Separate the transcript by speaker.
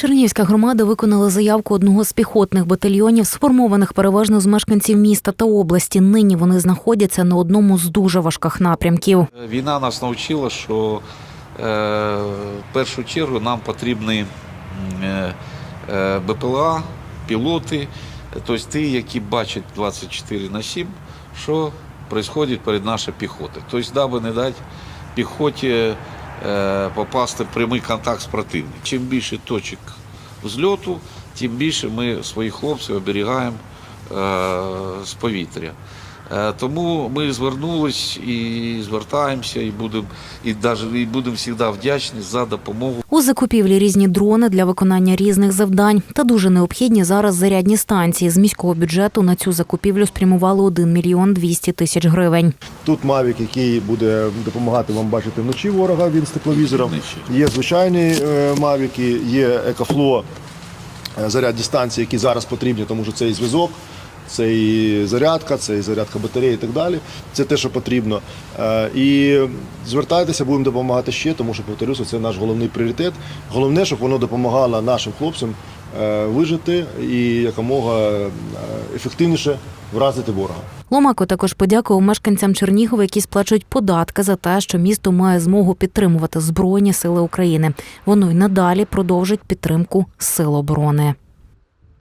Speaker 1: Чернігівська громада виконала заявку одного з піхотних батальйонів, сформованих переважно з мешканців міста та області. Нині вони знаходяться на одному з дуже важких напрямків.
Speaker 2: Війна нас навчила, що е, в першу чергу нам потрібні е, е, БПЛА, пілоти, тобто ті, які бачать 24 на 7, що відбувається перед нашою піхотою. Тобто, даби не дати піхоті попасти в прямий контакт з противником. Чим більше точок взльоту, тим більше ми своїх хлопців оберігаємо е, з повітря. Е, Тому ми звернулись і звертаємося, і будемо і даже, і будемо завжди вдячні за допомогу.
Speaker 1: Закупівлі різні дрони для виконання різних завдань та дуже необхідні зараз зарядні станції. З міського бюджету на цю закупівлю спрямували 1 мільйон 200 тисяч гривень.
Speaker 3: Тут Mavic, який буде допомагати вам бачити вночі ворога, він з тепловізором. Є звичайні е, Мавіки, є Екофло е, зарядні станції, які зараз потрібні, тому що це і зв'язок, це і зарядка, це і зарядка батареї і так далі. Це те, що потрібно. Е, І звертайтеся, будемо допомагати ще, тому що, повторюся, це наш головний пріоритет. Головне, щоб воно допомагало нашим хлопцям е, вижити і якомога е, ефективніше вразити ворога.
Speaker 1: Ломако також подякував мешканцям Чернігова, які сплачують податки за те, що місто має змогу підтримувати Збройні сили України. Воно й надалі продовжить підтримку сил оборони.